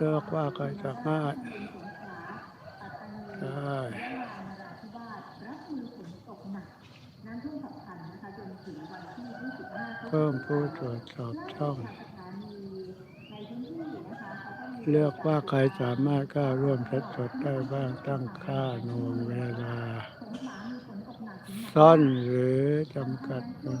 เลือกว่าใครสามารถได้เพิ่มผู้ตรวจสอบช่อง เลือกว่าใครสามารถก้าวร่วมชัดสดได้บ้างตั้งค่าหน่วงเวลา ซ่อนหรือจำกัดมัน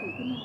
ตื่นขึ้นมา